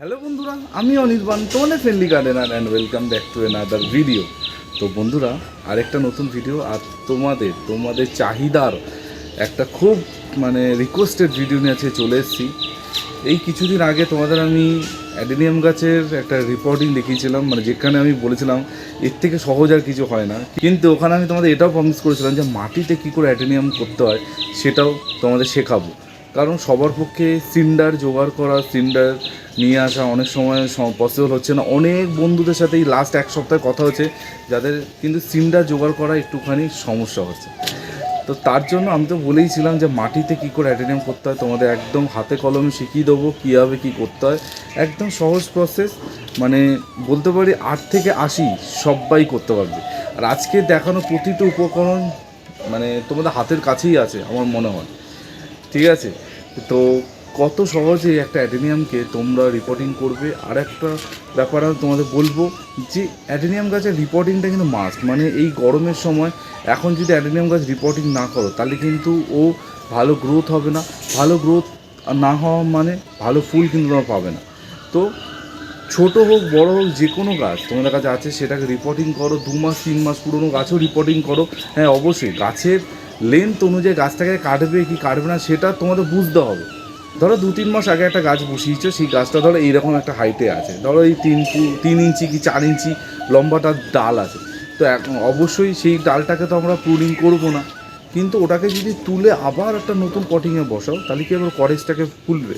Hello বন্ধুরা, আমি অনির্বাণ, তোমাদের friendly gardener and welcome back to another video তো বন্ধুরা, আরেকটা নতুন ভিডিও আর তোমাদের তোমাদের চাহিদার একটা খুব মানে রিকোয়েস্টেড ভিডিও নিয়ে আজকে চলে এসেছি। এই কিছুদিন আগে তোমাদের আমি অ্যাডেনিয়াম গাছের একটা রিপোর্টিং দেখিয়েছিলাম মানে যেখানে আমি বলেছিলাম, এর থেকে সহজ আর কিছু হয় না। কিন্তু ওখানে আমি তোমাদের এটাও প্রমিস করেছিলাম যে মাটিতে কী করে অ্যাডেনিয়াম করতে হয়, সেটাও তোমাদের শেখাবো। কারণ সবার পক্ষে সিন্ডার জোগাড় করা, সিন্ডার নিয়ে আসা অনেক সময় পসিবল হচ্ছে না। অনেক বন্ধুদের সাথে এই লাস্ট এক সপ্তাহে কথা হচ্ছে, যাদের কিন্তু সিন্ডার জোগাড় করা একটুখানি সমস্যা হচ্ছে। তো তার জন্য আমি তো বলেইছিলাম যে মাটিতে কী করে অ্যাটেনিয়াম করতে হয়, তোমাদের একদম হাতে কলমে শিখিয়ে দেবো কীভাবে কী করতে হয়। একদম সহজ প্রসেস মানে বলতে পারি আট থেকে আশি সবাই করতে পারবে। আর আজকে দেখানো প্রতিটা উপকরণ মানে তোমাদের হাতের কাছেই আছে, আমার মনে হয়। ঠিক আছে? তো কত সহজে একটা অ্যাডেনিয়ামকে তোমরা রিপোর্টিং করবে? আর একটা ব্যাপার আমি তোমাদের বলব যে, অ্যাডেনিয়াম গাছের রিপোর্টিংটা কিন্তু মাস্ট মানে এই গরমের সময় এখন যদি অ্যাডেনিয়াম গাছ রিপোর্টিং না করো, তাহলে কিন্তু ও ভালো গ্রোথ হবে না। ভালো গ্রোথ না হওয়া মানে ভালো ফুল কিন্তু তোমরা পাবে না। তো ছোট হোক, বড় হোক, যে কোনো গাছ তোমাদের কাছে আছে, সেটাকে রিপোর্টিং করো, দু মাস, তিন মাস পুরনো গাছও রিপোর্টিং করো। হ্যাঁ অবশ্যই গাছের লেন্থ অনুযায়ী গাছটাকে কাটবে কি কাটবে না, সেটা তোমাদের বুঝতে হবে। ধরো দু তিন মাস আগে একটা গাছ বসিয়েছো, সেই গাছটা ধরো এইরকম একটা হাইটে আছে। ধরো এই তিন তিন ইঞ্চি কি চার ইঞ্চি লম্বাটা ডাল আছে। তো অবশ্যই সেই ডালটাকে তো আমরা প্রুনিং করব না। কিন্তু ওটাকে যদি তুলে আবার একটা নতুন পটিংয়ে বসাও, তাহলে কি আবার করেজটাকে ফুলবে?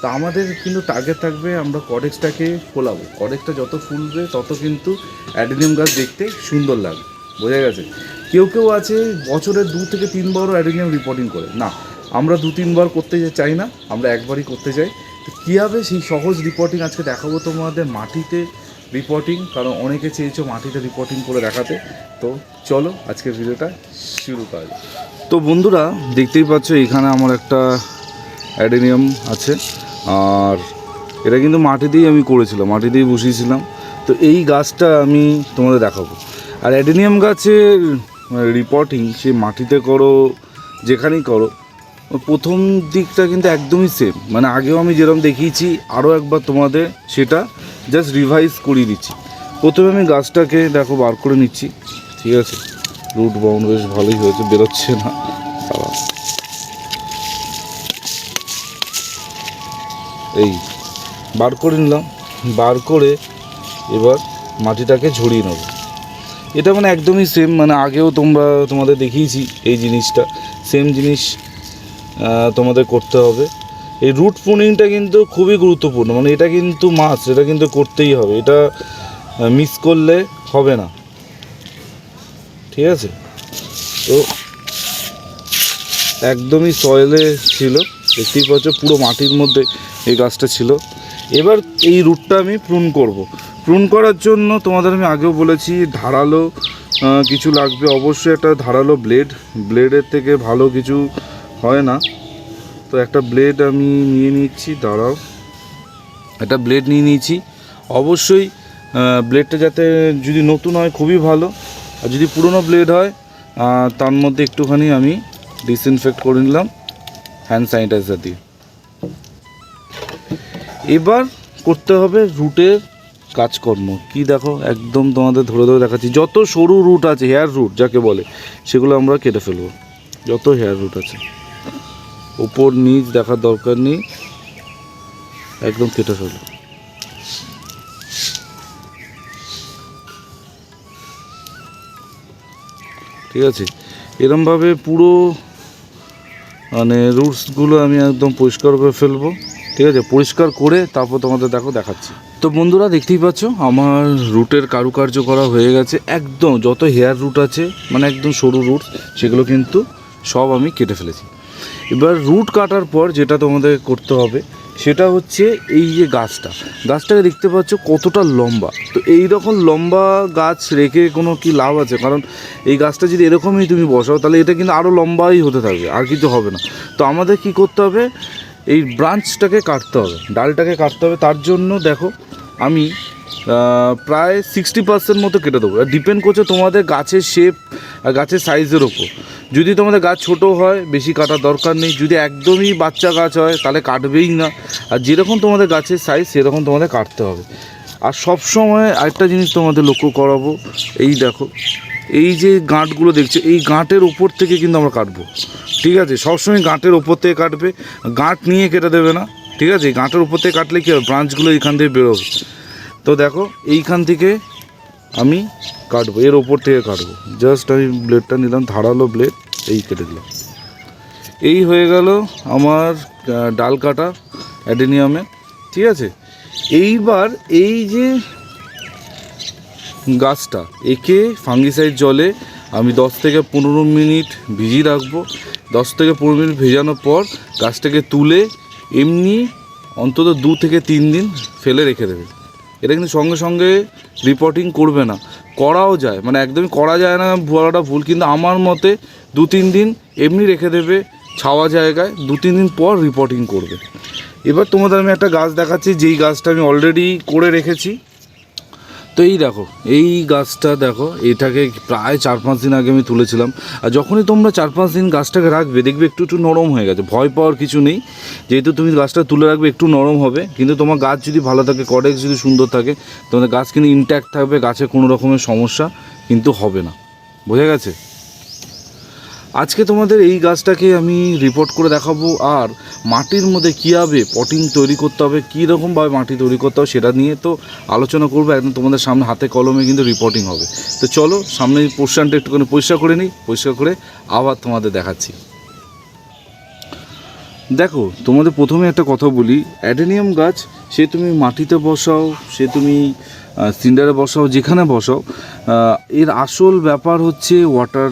তা আমাদের কিন্তু টার্গেট থাকবে আমরা কডেক্সটাকে ফোলাবো। কডেক্সটা যত ফুলবে, তত কিন্তু অ্যাডেনিয়াম গাছ দেখতে সুন্দর লাগবে। বোঝা গেছে? কেউ কেউ আছে বছরে দু থেকে তিনবারও অ্যাডেনিয়াম রিপোর্টিং করে। না আমরা দু, তিনবার করতে চাই না, আমরা একবারই করতে চাই। তো কীভাবে সেই সহজ রিপোর্টিং আজকে দেখাবো তোমাদের মাটিতে রিপোর্টিং কারণ অনেকে চেয়েছো মাটিতে রিপোর্টিং করে দেখাতে। তো চলো আজকে ভিডিওটা শুরু করা যাক। তো বন্ধুরা, দেখতেই পাচ্ছ এখানে আমার একটা অ্যাডেনিয়াম আছে। আর এটা কিন্তু মাটি দিয়েই আমি করেছিলাম, মাটি দিয়েই বসিয়েছিলাম। তো এই গাছটা আমি তোমাদের দেখাবো। আর অ্যাডেনিয়াম গাছের রিপোর্টিং সে মাটিতে করো, যেখানেই করো প্রথম দিকটা কিন্তু একদমই সেম মানে আগেও আমি যেরকম দেখিয়েছি আরও একবার তোমাদের সেটা জাস্ট রিভাইজ করিয়ে দিচ্ছি। প্রথমে আমি গাছটাকে দেখো বার করে নিচ্ছি। ঠিক আছে? রুট বাউন্ড বেশ ভালোই হয়েছে, বেরোচ্ছে না। এই, বার করে নিলাম। বার করে এবার মাটিটাকে ঝরিয়ে নেব। এটা মানে একদমই সেম মানে আগেও তোমরা তোমাদের দেখিয়েছি এই জিনিসটা। সেম জিনিস তোমাদের করতে হবে। এই রুট পুনিংটা কিন্তু খুবই গুরুত্বপূর্ণ। মানে এটা কিন্তু মাছ এটা কিন্তু করতেই হবে। এটা মিস করলে হবে না। ঠিক আছে? তো একদমই সয়েলে ছিল। দেখতেই পাচ্ছ, পুরো মাটির মধ্যে এই গাছটা ছিল। এবার এই রুটটা আমি প্রুন করব। প্রুন করার জন্য তোমাদের আমি আগেও বলেছি, ধারালো কিছু লাগবে। অবশ্যই একটা ধারালো ব্লেড ব্লেডের থেকে ভালো কিছু হয় না। তো একটা ব্লেড আমি নিয়ে নিচ্ছি, দাঁড়াও। একটা ব্লেড নিয়ে নিয়েছি। অবশ্যই ব্লেডটা যাতে যদি নতুন হয়, খুবই ভালো। আর যদি পুরনো ব্লেড হয় তার মধ্যে একটুখানি আমি ডিসইনফেক্ট করে নিলাম হ্যান্ড স্যানিটাইজার দিয়ে। এবার করতে হবে রুটের কাজকর্ম। কি দেখো, একদম তোমাদের ধরে ধরে দেখাচ্ছি। যত সরু রুট আছে হেয়ার রুট যাকে বলে, সেগুলো আমরা কেটে ফেলব। যত হেয়ার রুট আছে। ওপর নিচ দেখার দরকার নেই। একদম কেটে ফেলো ঠিক আছে? এরমভাবে পুরো মানে রুটসগুলো আমি একদম পরিষ্কার করে ফেলব। ঠিক আছে? পরিষ্কার করে তারপর তোমাদের দেখো, দেখাচ্ছি। তো বন্ধুরা, দেখতেই পাচ্ছ, আমার রুটের কারুকার্য করা হয়ে গেছে একদম। যত হেয়ার রুট আছে মানে একদম সরু রুট সেগুলো কিন্তু সব আমি কেটে ফেলেছি। এবার রুট কাটার পর যেটা তোমাদের করতে হবে, সেটা হচ্ছে এই যে গাছটা। গাছটাকে দেখতে পাচ্ছ কতটা লম্বা। তো এই রকম লম্বা গাছ রেখে কোনো কি লাভ আছে? কারণ এই গাছটা যদি এরকমই তুমি বসাও, তাহলে এটা কিন্তু আরও লম্বাই হতে থাকবে, আর কিছু হবে না। তো আমাদের কি করতে হবে? এই ব্রাঞ্চটাকে কাটতে হবে, ডালটাকে কাটতে হবে। তার জন্য দেখো, আমি প্রায় সিক্সটি পার্সেন্ট মতো কেটে দেবো। ডিপেন্ড করছে তোমাদের গাছের শেপ আর গাছের সাইজের ওপর যদি তোমাদের গাছ ছোট হয়, বেশি কাটার দরকার নেই। যদি একদমই বাচ্চা গাছ হয়, তাহলে কাটবেই না। আর যেরকম তোমাদের গাছের সাইজ সেরকম তোমাদের কাটতে হবে। আর সব সময় আরেকটা জিনিস তোমাদের লক্ষ্য করাবো, এই দেখো। এই যে গাঁটগুলো দেখছ, এই গাঁটের ওপর থেকে কিন্তু আমরা কাটবো। ঠিক আছে? সবসময় গাঁটের ওপর থেকে কাটবে। গাঁট নিয়ে কেটে দেবে না। ঠিক আছে? গাঁটের উপর থেকে কাটলে কী হবে? ব্রাঞ্চগুলো এইখান থেকে বেরোবে। তো দেখো, এইখান থেকে আমি কাটবো, এর ওপর থেকে কাটবো। জাস্ট আমি ব্লেডটা নিলাম, ধারালো ব্লেড এই কেটে দিলাম। এই হয়ে গেল আমার ডাল কাটা অ্যাডেনিয়ামে, ঠিক আছে? এইবার এই যে গাছটা, একে ফাঙ্গিসাইড জলে আমি দশ থেকে পনেরো মিনিট ভিজিয়ে রাখব। দশ থেকে পনেরো মিনিট ভেজানোর পর গাছটাকে তুলে এমনি অন্তত দু থেকে তিন দিন ফেলে রেখে দেবে। এটা কিন্তু সঙ্গে সঙ্গে রিপোর্টিং করবে না। করাও যায়। মানে একদমই করা যায় না বলাটা ভুল। কিন্তু আমার মতে দু তিন দিন এমনি রেখে দেবে, ছাওয়া জায়গায় দু তিন দিন পর রিপোর্টিং করবে। এবার তোমাদের আমি একটা গাছ দেখাচ্ছি, যেই গাছটা আমি অলরেডি করে রেখেছি। তো এই দেখো, এই গাছটা দেখো, এটাকে প্রায় চার পাঁচ দিন আগে আমি তুলেছিলাম। আর যখনই তোমরা চার পাঁচ দিন গাছটাকে রাখবে, দেখবে একটু একটু নরম হয়ে গেছে। ভয় পাওয়ার কিছু নেই। যেহেতু তুমি গাছটা তুলে রাখবে, একটু নরম হবে। কিন্তু তোমার গাছ যদি ভালো থাকে, কডেক্স যদি সুন্দর থাকে, তোমাদের গাছ কিন্তু ইনট্যাক্ট থাকবে, গাছে কোনো রকমের সমস্যা কিন্তু হবে না। বোঝা গেছে? আজকে তোমাদের এই গাছটাকে আমি রিপোর্ট করে দেখাবো, আর মাটির মধ্যে কীভাবে পটিং তৈরি করতে হবে কী রকমভাবে মাটি তৈরি করতে হবে সেটা নিয়ে তো আলোচনা করব, একদম তোমাদের সামনে হাতে কলমে কিন্তু রিপোর্টিং হবে। তো চলো, সামনে পোর্শনটা একটুখানি পরিষ্কার করে নিই, পরিষ্কার করে আবার তোমাদের দেখাচ্ছি। দেখো, তোমাদের প্রথমে একটা কথা বলি, অ্যাডেনিয়াম গাছ, সে তুমি মাটিতে বসাও, সে তুমি সিন্ডারে বসাও, যেখানে বসাও এর আসল ব্যাপার হচ্ছে ওয়াটার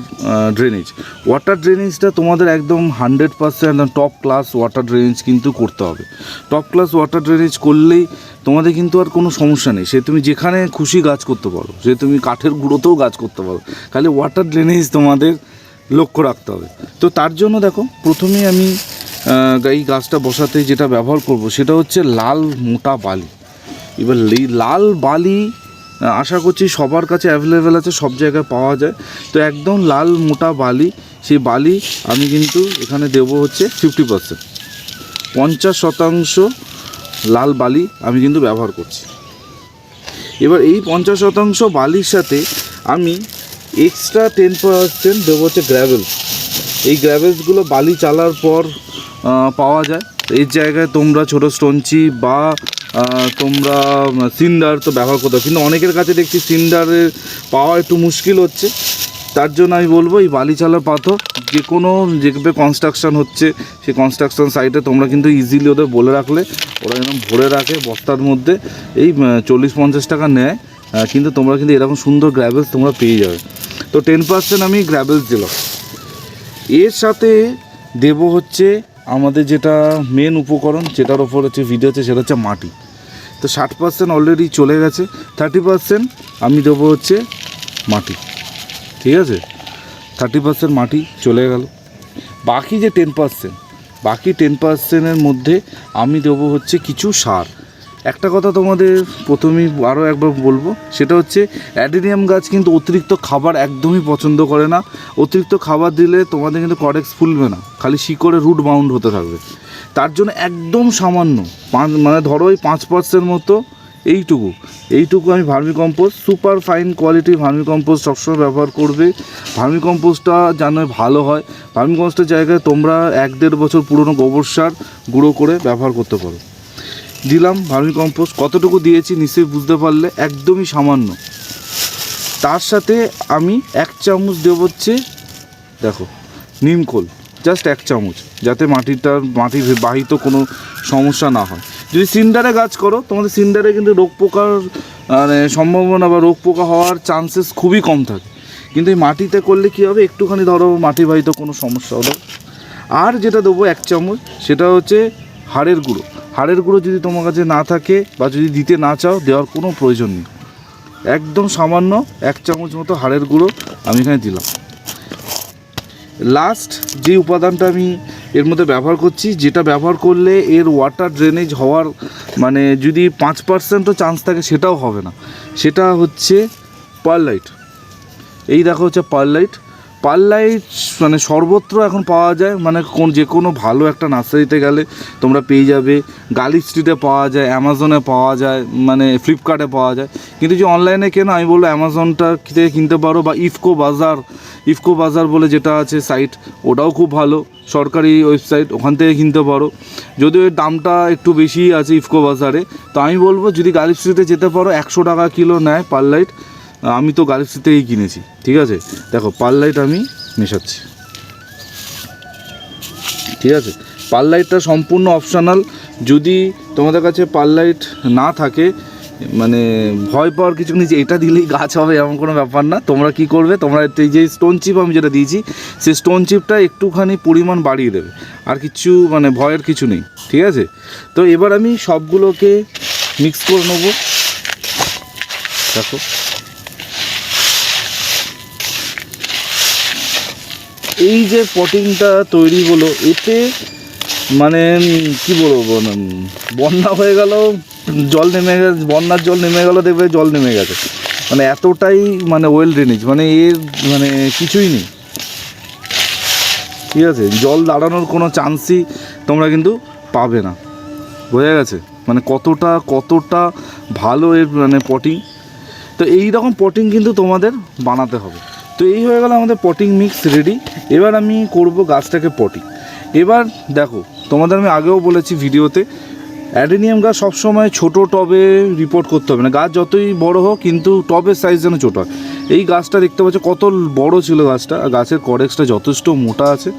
ড্রেনেজ ওয়াটার ড্রেনেজটা তোমাদের একদম hundred percent top class water drainage কিন্তু করতে হবে। টপ ক্লাস ওয়াটার ড্রেনেজ করলেই তোমাদের কিন্তু আর কোনো সমস্যা নেই। সে তুমি যেখানে খুশি গাছ করতে পারো, সে তুমি কাঠের গুঁড়োতেও গাছ করতে পারো। খালি ওয়াটার ড্রেনেজ তোমাদের লক্ষ্য রাখতে হবে। তো তার জন্য দেখো, প্রথমেই আমি এই গাছটা বসাতে যেটা ব্যবহার করব, সেটা হচ্ছে লাল মোটা বালি। এবার লাল বালি আশা করছি সবার কাছে অ্যাভেলেবেল আছে, সব জায়গায় পাওয়া যায়। তো একদম লাল মোটা বালি, সেই বালি আমি কিন্তু এখানে দেবো হচ্ছে ফিফটি পার্সেন্ট পঞ্চাশ শতাংশ লাল বালি আমি কিন্তু ব্যবহার করছি। এবার এই পঞ্চাশ শতাংশ বালির সাথে আমি এক্সট্রা টেন পার্সেন্ট দেবো হচ্ছে গ্র্যাভেলস এই গ্র্যাভেলসগুলো বালি চালার পর পাওয়া যায়। এই জায়গায় তোমরা ছোটো স্টোনচি বা তোমরা সিন্ডার তো ব্যবহার করতে কিন্তু অনেকের কাছে দেখছি সিন্ডারের পাওয়া একটু মুশকিল হচ্ছে। তার জন্য আমি বলব, এই বালি চালার পাথর যে কোনো যেভাবে কনস্ট্রাকশান হচ্ছে, সেই কনস্ট্রাকশন সাইটে তোমরা কিন্তু ইজিলি ওদের বলে রাখলে, ওরা যেন ভরে রাখে বস্তার মধ্যে। এই চল্লিশ পঞ্চাশ টাকা নেয় কিন্তু তোমরা কিন্তু এরকম সুন্দর গ্র্যাভেলস তোমরা পেয়ে যাবে। তো টেন পার্সেন্ট আমি গ্র্যাভেলস দিলাম। এর সাথে দেব হচ্ছে আমাদের যেটা মেন উপকরণ, যেটার ওপর হচ্ছে ভিডিও হচ্ছে সেটা হচ্ছে মাটি। তো ষাট পার্সেন্ট অলরেডি চলে গেছে। থার্টি পার্সেন্ট আমি দেবো হচ্ছে মাটি। ঠিক আছে? থার্টি পার্সেন্ট মাটি চলে গেল। বাকি যে টেন পার্সেন্ট বাকি টেন পার্সেন্টের মধ্যে আমি দেবো হচ্ছে কিছু সার। একটা কথা তোমাদের প্রথমেই আরও একবার বলব, সেটা হচ্ছে অ্যাডেনিয়াম গাছ কিন্তু অতিরিক্ত খাবার একদমই পছন্দ করে না। অতিরিক্ত খাবার দিলে তোমাদের কিন্তু কডেক্স ফুলবে না, খালি শিকড়ে রুট বাউন্ড হতে থাকবে। তার জন্য একদম সামান্য, পাঁচ মানে ধরো ওই পাঁচ পার্সেন্ট মতো এইটুকু। এইটুকু আমি ভার্মি কম্পোস্ট, সুপার ফাইন কোয়ালিটির ভার্মি কম্পোস্ট সবসময় ব্যবহার করবে। ভার্মি কম্পোস্টটা যেন ভালো হয়। ভার্মি কম্পোস্টের জায়গায় তোমরা এক দেড় বছর পুরনো গোবর সার গুঁড়ো করে ব্যবহার করতে পারো। দিলাম, ভার্মি কম্পোস্ট কতটুকু দিয়েছি নিশ্চয়ই বুঝতে পারলে একদমই সামান্য। তার সাথে আমি এক চামচ দেব হচ্ছে, দেখো নিমখোল জাস্ট এক চামচ, যাতে মাটিটার, মাটি বাহিত কোনো সমস্যা না হয়। যদি সিন্ডারে গাছ করো, তোমাদের সিন্ডারে কিন্তু রোগ পোকার মানে সম্ভাবনা বা রোগ পোকা হওয়ার চান্সেস খুবই কম থাকে। কিন্তু এই মাটিতে করলে কী হবে? একটুখানি ধরো মাটি বাহিত কোনো সমস্যা হলো। আর যেটা দেবো এক চামচ, সেটা হচ্ছে হাড়ের গুঁড়ো। হাড়ের গুঁড়ো যদি তোমার কাছে না থাকে বা যদি দিতে না চাও, দেওয়ার কোনো প্রয়োজন নেই। একদম সামান্য এক চামচ মতো হাড়ের গুঁড়ো আমি এখানে দিলাম। লাস্ট যে উপাদানটা আমি এর মধ্যে ব্যবহার করছি, যেটা ব্যবহার করলে এর ওয়াটার ড্রেনেজ হওয়ার মানে যদি পাঁচ পার্সেন্টও চান্স থাকে, সেটাও হবে না। সেটা হচ্ছে পারলাইট এই দেখো হচ্ছে পারলাইট পারলাইট মানে সর্বত্র এখন পাওয়া যায় মানে কোন যে কোনো ভালো একটা নার্সারিতে গেলে তোমরা পেয়ে যাবে। গালি স্ট্রিটে পাওয়া যায় অ্যামাজনে পাওয়া যায় মানে ফ্লিপকার্টে পাওয়া যায়। কিন্তু যে অনলাইনে কেন, আমি বলব অ্যামাজনটা থেকে কিনতে পারো বা ইফকো বাজার ইফকো বাজার বলে যেটা আছে সাইট ওটাও খুব ভালো। সরকারি ওয়েবসাইট ওখান থেকে কিনতে পারো। যদিও এর দামটা একটু বেশি আছে ইফকো বাজারে তো আমি বলব, যদি গালি স্ট্রিটে যেতে পারো, একশো টাকা কিলো নেয় পার লাইট আমি তো গালিক্সি থেকেই কিনেছি, ঠিক আছে? দেখো পার লাইট আমি মেশাচ্ছি। ঠিক আছে? পার লাইটটা সম্পূর্ণ অপশনাল যদি তোমাদের কাছে পার লাইট না থাকে মানে ভয় পাওয়ার কিছু নেই যে এটা দিলেই গাছ হবে এমন কোনো ব্যাপার না। তোমরা কি করবে? তোমরা এই যে স্টোন চিপ আমি যেটা দিয়েছি, সেই স্টোন চিপটা একটুখানি পরিমাণ বাড়িয়ে দেবে। আর কিছু মানে ভয়ের কিছু নেই, ঠিক আছে? তো এবার আমি সবগুলোকে মিক্স করে নেব। দেখো। এই যে পটিংটা তৈরি হলো, এতে মানে কি বলব বন্যা হয়ে গেল, জল নেমে গেছে, বন্যার জল নেমে গেল, দেখবে জল নেমে গেছে। মানে এতটাই মানে ওয়েল ড্রেনেজ মানে এর মানে কিছুই নেই। ঠিক আছে? জল দাঁড়ানোর কোনো চান্সই তোমরা কিন্তু পাবে না। বোঝা গেছে? মানে কতটা কতটা ভালো এর মানে পটিং তো এই রকম পটিং কিন্তু তোমাদের বানাতে হবে। তো এই হয়ে গেল আমাদের পটিং মিক্স রেডি এবার আমি করব গাছটাকে পটিং এবার দেখো, তোমাদের আমি আগেও বলেছি ভিডিওতে, অ্যাডেনিয়াম গাছ সবসময় ছোট টবে রিপোর্ট করতে হবে না। গাছ যতই বড় হোক, কিন্তু টবের সাইজ যেন ছোটো হয়। এই গাছটা দেখতে পাচ্ছ, কত বড় ছিল গাছটা। গাছের করেক্সটা যথেষ্ট মোটা আছে।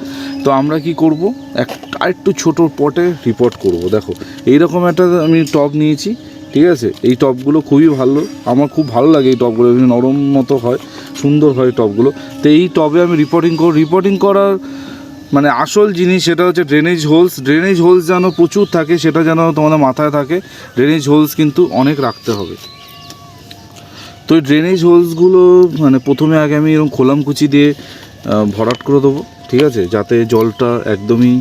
তো আমরা কি করব? এক আরেকটু ছোট পটে রিপোর্ট করব। দেখো, এইরকম একটা আমি টব নিয়েছি। ঠিক আছে? এই টবগুলো খুবই ভালো। আমার খুব ভালো লাগে এই এমনি নরম মতো হয়, সুন্দর হয় টবগুলো তো এই টবে আমি রিপোর্টিং কর রিপোর্টিং করার মানে আসল জিনিস সেটা হচ্ছে ড্রেনেজ হোলস ড্রেনেজ হোলস যেন প্রচুর থাকে, সেটা যেন তোমাদের মাথায় থাকে। ড্রেনেজ হোলস কিন্তু অনেক রাখতে হবে। তো এই ড্রেনেজ হোলসগুলো মানে প্রথমে আগে আমি এরকম খোলামকুচি দিয়ে ভরাট করে দেবো, ঠিক আছে? যাতে জলটা একদমই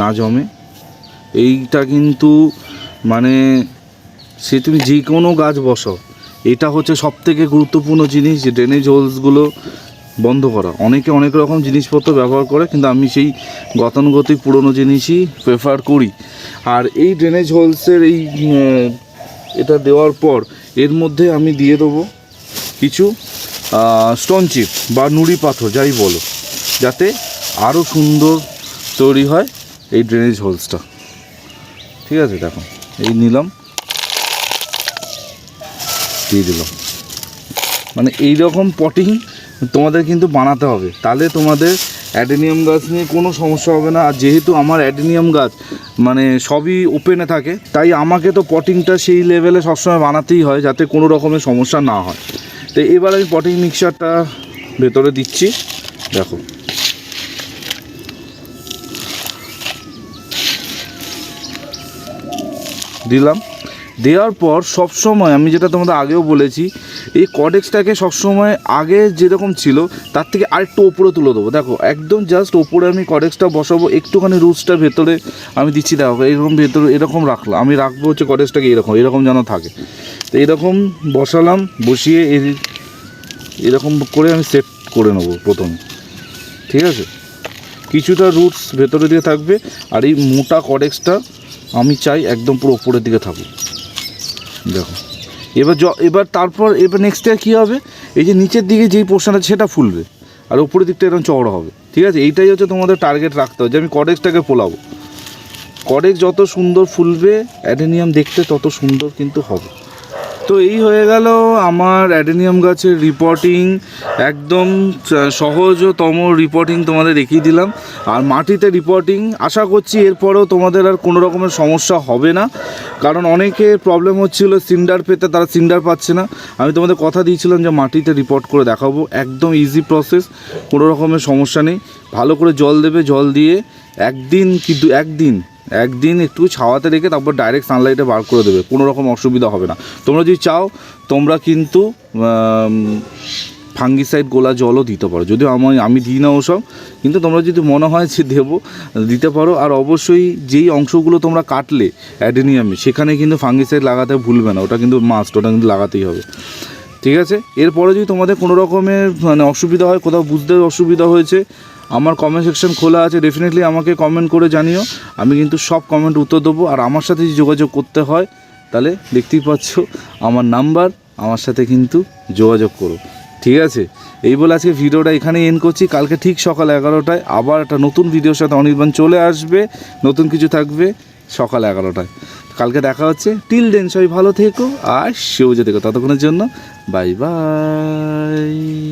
না জমে। এইটা কিন্তু মানে সে তুমি যে কোনো গাছ বসাও এটা হচ্ছে সব থেকে গুরুত্বপূর্ণ জিনিস যে ড্রেনেজ হোলসগুলো বন্ধ করা। অনেকে অনেক রকম জিনিসপত্র ব্যবহার করে, কিন্তু আমি সেই গতানুগতিক পুরনো জিনিসই প্রেফার করি। আর এই ড্রেনেজ হোলসের এই এটা দেওয়ার পর এর মধ্যে আমি দিয়ে দেবো কিছু স্টোন চিপ বা নুড়ি পাথর, যাই বলো, যাতে আরও সুন্দর তৈরি হয় এই ড্রেনেজ হোলসটা ঠিক আছে, দেখো, এই নিলাম। দিয়ে দিলাম মানে এই রকম পটিং তোমাদের কিন্তু বানাতে হবে। তাহলে তোমাদের অ্যাডেনিয়াম গাছ নিয়ে কোনো সমস্যা হবে না। আর যেহেতু আমার অ্যাডেনিয়াম গাছ মানে সবই ওপেনে থাকে, তাই আমাকে তো পটিংটা সেই লেভেলে সবসময় বানাতেই হয়, যাতে কোনো রকমের সমস্যা না হয়। তো এবার আমি পটিং মিক্সারটা ভেতরে দিচ্ছি। দেখো। দিলাম। দেওয়ার পর সব সময় আমি যেটা তোমাদের আগেও বলেছি, এই কডেক্সটাকে সবসময় আগে যেরকম ছিল, তার থেকে আরেকটু ওপরে তুলে দেবো। দেখো, একদম জাস্ট ওপরে আমি কডেক্সটা বসাবো, একটুখানি রুটসটা ভেতরে আমি দিচ্ছি, দেখো, এরকম ভেতরে, এরকম রাখলাম। আমি রাখব হচ্ছে কডেক্সটাকে এরকম এরকম যেন থাকে। তো এরকম বসালাম, বসিয়ে এর এরকম করে আমি সেট করে নেব প্রথমে। ঠিক আছে? কিছুটা রুটস ভেতরে দিয়ে থাকবে, আর এই মোটা কডেক্সটা আমি চাই একদম পুরো ওপরের দিকে থাকুক। দেখো। এবার এবার তারপর, এবার নেক্সট ইয়ার কী হবে? এই যে নিচের দিকে যেই পোর্শন আছে সেটা ফুলবে। আর উপরের দিকটা এরকম চওড়া হবে। ঠিক আছে? এইটাই হচ্ছে তোমাদের টার্গেট রাখতে হবে। যে আমি কডেক্সটাকে ফোলাবো। কডেক্স যত সুন্দর ফুলবে অ্যাডেনিয়াম দেখতে তত সুন্দর কিন্তু হবে। তো এই হয়ে গেল আমার অ্যাডেনিয়াম গাছের রিপোর্টিং একদম সহজতম রিপোর্টিং তোমাদের দেখিয়ে দিলাম। আর মাটিতে রিপোর্টিং আশা করছি এরপরেও তোমাদের আর কোনো রকমের সমস্যা হবে না। কারণ অনেকে প্রবলেম হচ্ছিল সিন্ডার পেতে, তারা সিন্ডার পাচ্ছে না। আমি তোমাদের কথা দিয়েছিলাম যে মাটিতে রিপোর্ট করে দেখাবো। একদম ইজি প্রসেস কোনো রকমের সমস্যা নেই। ভালো করে জল দেবে, জল দিয়ে একদিন কি দু একদিন একদিন একটু ছাওয়াতে রেখে তারপর ডাইরেক্ট সানলাইটে বার করে দেবে, কোনো রকম অসুবিধা হবে না। তোমরা যদি চাও, তোমরা কিন্তু ফাঙ্গিসাইড গোলা জলও দিতে পারো। যদিও আমি আমি দিই না ওসব, কিন্তু তোমরা যদি মনে হয় যে দেবো, দিতে পারো। আর অবশ্যই যেই অংশগুলো তোমরা কাটলে, অ্যাডেনিয়ামে, সেখানে কিন্তু ফাঙ্গিসাইড লাগাতে ভুলবে না। ওটা কিন্তু মাস্ট ওটা কিন্তু লাগাতেই হবে। ঠিক আছে? এরপরে যদি তোমাদের কোনো রকমের মানে অসুবিধা হয়, কোথাও বুঝতে অসুবিধা হয়েছে আমার কমেন্ট সেকশন খোলা আছে ডেফিনেটলি আমাকে কমেন্ট করে জানিও। আমি কিন্তু সব কমেন্ট উত্তর দেবো। আর আমার সাথে যদি যোগাযোগ করতে হয়, তাহলে দেখতেই পাচ্ছ আমার নাম্বার আমার সাথে কিন্তু যোগাযোগ করো। ঠিক আছে? এই বলে আজকে ভিডিওটা এখানেই এন্ড করছি। কালকে ঠিক সকাল এগারোটায় আবার একটা নতুন ভিডিওর সাথে অনির্বাণ চলে আসবে। নতুন কিছু থাকবে সকাল এগারোটায়। কালকে দেখা হচ্ছে। টিল দেন সবাই ভালো থেকো আর সেও যেতে ততক্ষণের জন্য বাই বাই